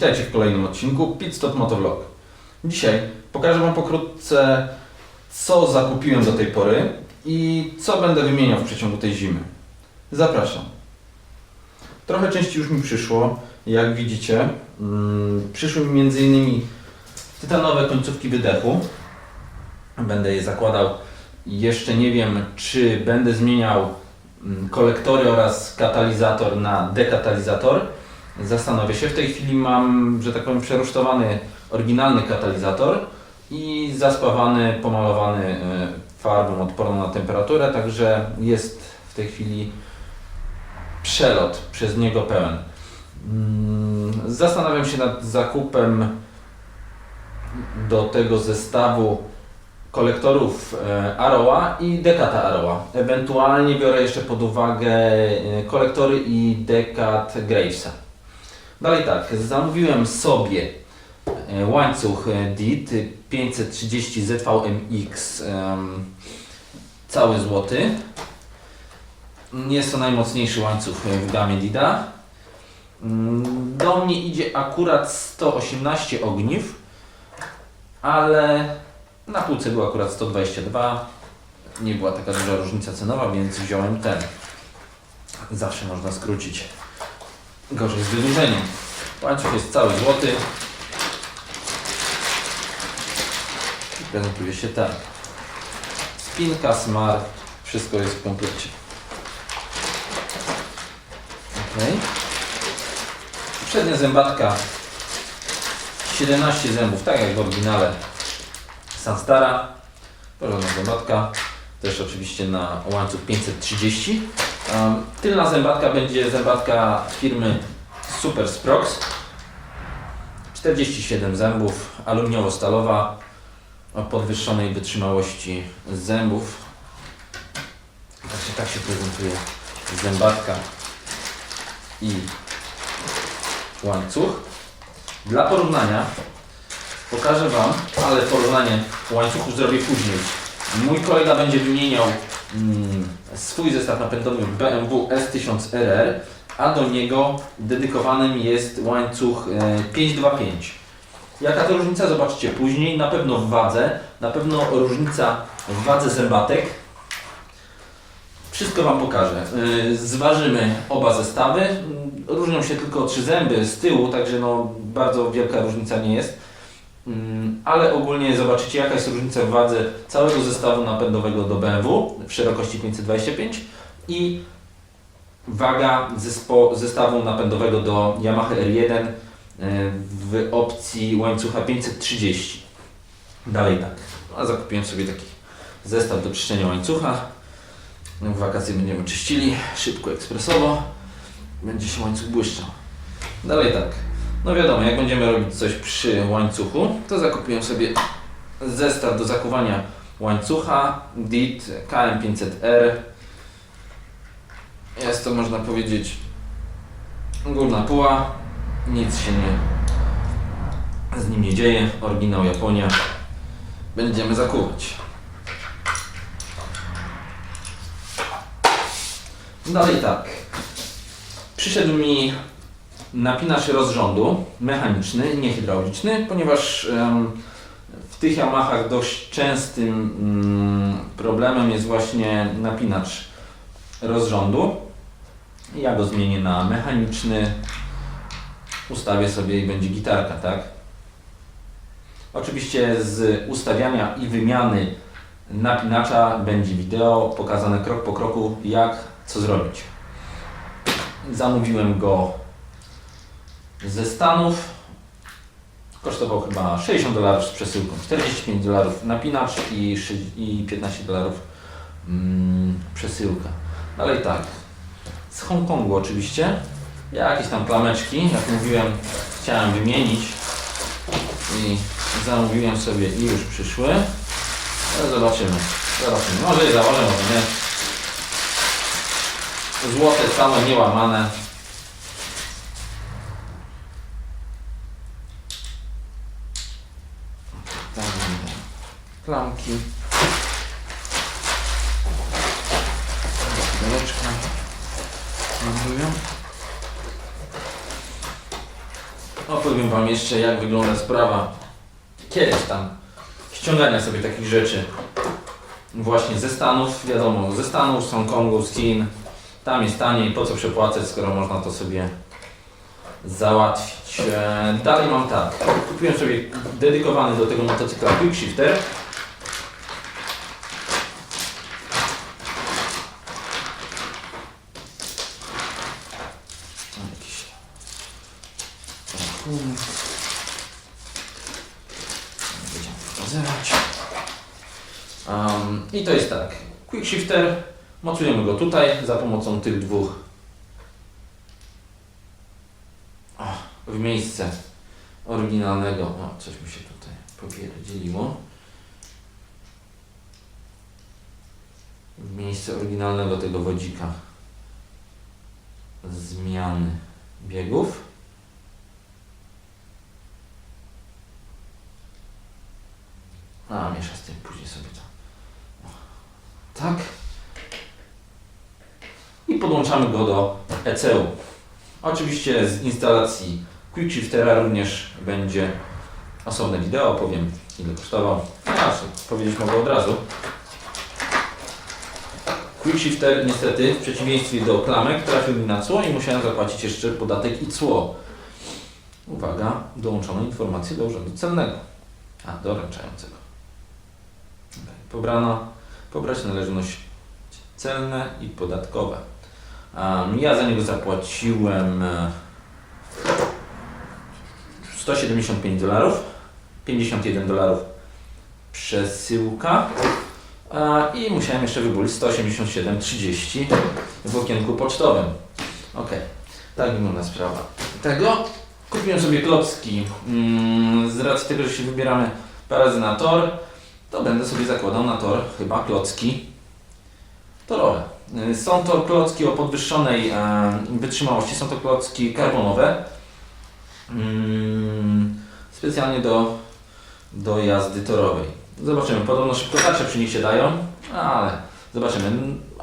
Witajcie w kolejnym odcinku Pit Stop Motovlog. Dzisiaj pokażę Wam pokrótce, co zakupiłem do tej pory i co będę wymieniał w przeciągu tej zimy. Zapraszam. Trochę części już mi przyszło, jak widzicie. Mm, Przyszły mi m.in. tytanowe końcówki wydechu. Będę je zakładał. Jeszcze nie wiem, czy będę zmieniał mm, kolektory oraz katalizator na dekatalizator. Zastanowię się. W tej chwili mam, że tak powiem, przerusztowany oryginalny katalizator i zaspawany, pomalowany e, farbą odporną na temperaturę, także jest w tej chwili przelot przez niego pełen. Mm, Zastanawiam się nad zakupem do tego zestawu kolektorów e, Aroa i dekata Aroa. Ewentualnie biorę jeszcze pod uwagę e, kolektory i dekat Gravesa. Dalej tak, zamówiłem sobie e, łańcuch DIT 530 ZVMX cały złoty. Jest to najmocniejszy łańcuch e, w gamie DIDA. Mm, Do mnie idzie akurat 118 ogniw, ale na półce był akurat 122. Nie była taka duża różnica cenowa, więc wziąłem ten. Zawsze można skrócić. Gorzej z wydłużeniem. Łańcuch jest cały złoty. I prezentuje się tak. Spinka, smar, wszystko jest w komplecie. Ok. Przednia zębatka 17 zębów, tak jak w oryginale Sunstara. Porządna zębatka. Też oczywiście na łańcuch 530. Um, tylna zębatka będzie zębatka firmy Super Sprox. 47 zębów, aluminiowo-stalowa o podwyższonej wytrzymałości zębów. Tak się prezentuje zębatka i łańcuch. Dla porównania pokażę Wam, ale porównanie łańcuchów zrobię później. Mój kolega będzie wymieniał mm, swój zestaw napędowy BMW S1000RR, a do niego dedykowanym jest łańcuch e, 525. Jaka to różnica? Zobaczcie później. Na pewno w wadze, na pewno różnica w wadze zębatek. Wszystko Wam pokażę. Yy, Zważymy oba zestawy. Yy, Różnią się tylko trzy zęby z tyłu, także no, bardzo wielka różnica nie jest. Mm, Ale ogólnie zobaczycie jaka jest różnica w wadze całego zestawu napędowego do BMW w szerokości 525 i waga zestawu napędowego do Yamaha R1 e, w opcji łańcucha 530. Dalej tak. A zakupiłem sobie taki zestaw do czyszczenia łańcucha. W wakacje będziemy czyścili szybko, ekspresowo. Będzie się łańcuch błyszczał. Dalej tak. No wiadomo, jak będziemy robić coś przy łańcuchu, to zakupiłem sobie zestaw do zakuwania łańcucha DIT KM500R. Jest to, można powiedzieć, górna puła. Nic się nie z nim nie dzieje. Oryginał Japonia. Będziemy zakuwać. Dalej tak. Przyszedł mi napinacz rozrządu mechaniczny, nie hydrauliczny, ponieważ w tych Yamahach dość częstym mm, problemem jest właśnie napinacz rozrządu. Ja go zmienię na mechaniczny. Ustawię sobie i będzie gitarka, tak? Oczywiście z ustawiania i wymiany napinacza będzie wideo pokazane krok po kroku, jak co zrobić. Zamówiłem go ze Stanów. Kosztował chyba 60 dolarów z przesyłką, 45 dolarów napinacz i, szy- i 15 dolarów mm, przesyłka. Dalej tak, z Hongkongu oczywiście. Jakieś tam klameczki, jak mówiłem, chciałem wymienić i zamówiłem sobie i już przyszły. Ale zobaczymy, zobaczymy. Może je założę, może nie. Złote, całe, niełamane. Tak, Lądują. opowiem Wam jeszcze jak wygląda sprawa kiedyś tam ściągania sobie takich rzeczy właśnie ze Stanów, wiadomo, ze Stanów, z Hongkongu, z Chin. Tam jest taniej, po co przepłacać, skoro można to sobie załatwić. E, Dalej mam tak, kupiłem sobie dedykowany do tego motocykla Quick Shifter. Tam jakiś rachunek. Um, I to jest tak. Quick Shifter. Mocujemy go tutaj za pomocą tych dwóch o, w miejsce oryginalnego. O, coś mi się tutaj popierdzieliło. W miejsce oryginalnego tego wodzika zmiany biegów. A, miesza z tym później sobie to. O, Tak. I podłączamy go do ECU. Oczywiście z instalacji Quick Shiftera również będzie osobne wideo, powiem ile kosztował. Znaczy, powiedzieliśmy go od razu. Quick Shifter niestety w przeciwieństwie do klamek trafił mi na cło i musiałem zapłacić jeszcze podatek i cło. Uwaga, dołączono informację do urzędu celnego, a doręczającego. Pobrano, pobrać należność celne i podatkowe. Um, ja za niego zapłaciłem e, 175 dolarów, 51 dolarów przesyłka e, i musiałem jeszcze wybulić 187,30 w okienku pocztowym. Ok, tak wygląda sprawa. Tego kupiłem sobie klocki. Mm, z racji tego, że się wybieramy parę razy na tor, to będę sobie zakładał na tor chyba klocki torowe. Y, Są to klocki o podwyższonej e, wytrzymałości, są to klocki karbonowe. Mm, specjalnie do, do jazdy torowej. Zobaczymy, podobno szybko tarcze przy nich się dają, ale zobaczymy.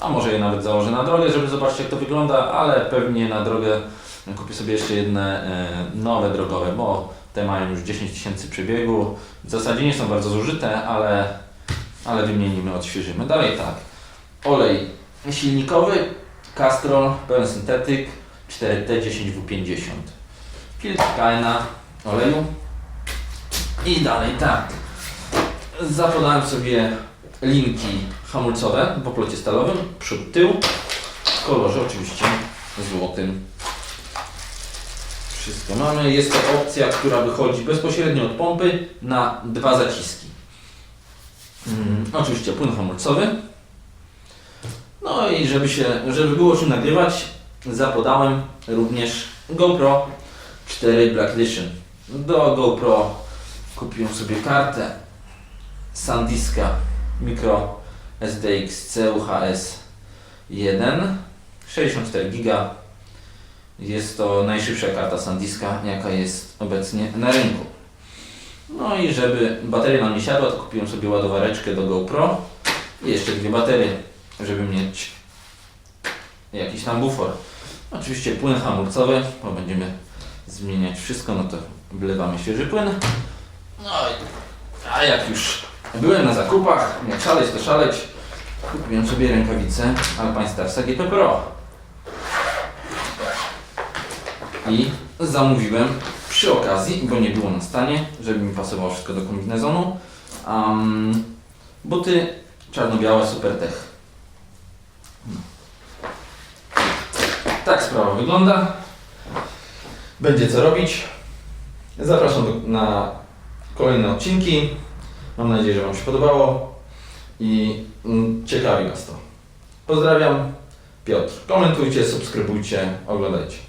A może je nawet założę na drogę, żeby zobaczyć jak to wygląda, ale pewnie na drogę kupię sobie jeszcze jedne e, nowe drogowe, bo te mają już 10 tysięcy przebiegu. W zasadzie nie są bardzo zużyte, ale, ale wymienimy, odświeżymy. Dalej tak. Olej silnikowy Castrol pełen syntetyk 4T10W50 filtr KNA oleju. I dalej tak. Zapodałem sobie linki hamulcowe w oplocie stalowym przód tył. W kolorze oczywiście złotym. Wszystko mamy. Jest to opcja, która wychodzi bezpośrednio od pompy na dwa zaciski. Mm, oczywiście płyn hamulcowy no i żeby się, żeby było czym nagrywać, zapodałem również GoPro 4 Black Edition. Do GoPro kupiłem sobie kartę SanDiska Micro SDX CUHS 1 64 GB. Jest to najszybsza karta SanDiska, jaka jest obecnie na rynku. No i żeby bateria nam nie siadła, to kupiłem sobie ładowareczkę do GoPro i jeszcze dwie baterie żeby mieć jakiś tam bufor. Oczywiście płyn hamulcowy, bo będziemy zmieniać wszystko, no to wlewamy świeży płyn. No i, a jak już byłem na zakupach, jak szaleć to szaleć, kupiłem sobie rękawice Alpine Starsa GP Pro. I zamówiłem przy okazji, bo nie było na stanie, żeby mi pasowało wszystko do kombinezonu, um, buty czarno-białe Supertech. Tak sprawa wygląda. Będzie co robić. Zapraszam do, na kolejne odcinki. Mam nadzieję, że Wam się podobało i mm, ciekawi Was to. Pozdrawiam. Piotr. Komentujcie, subskrybujcie, oglądajcie.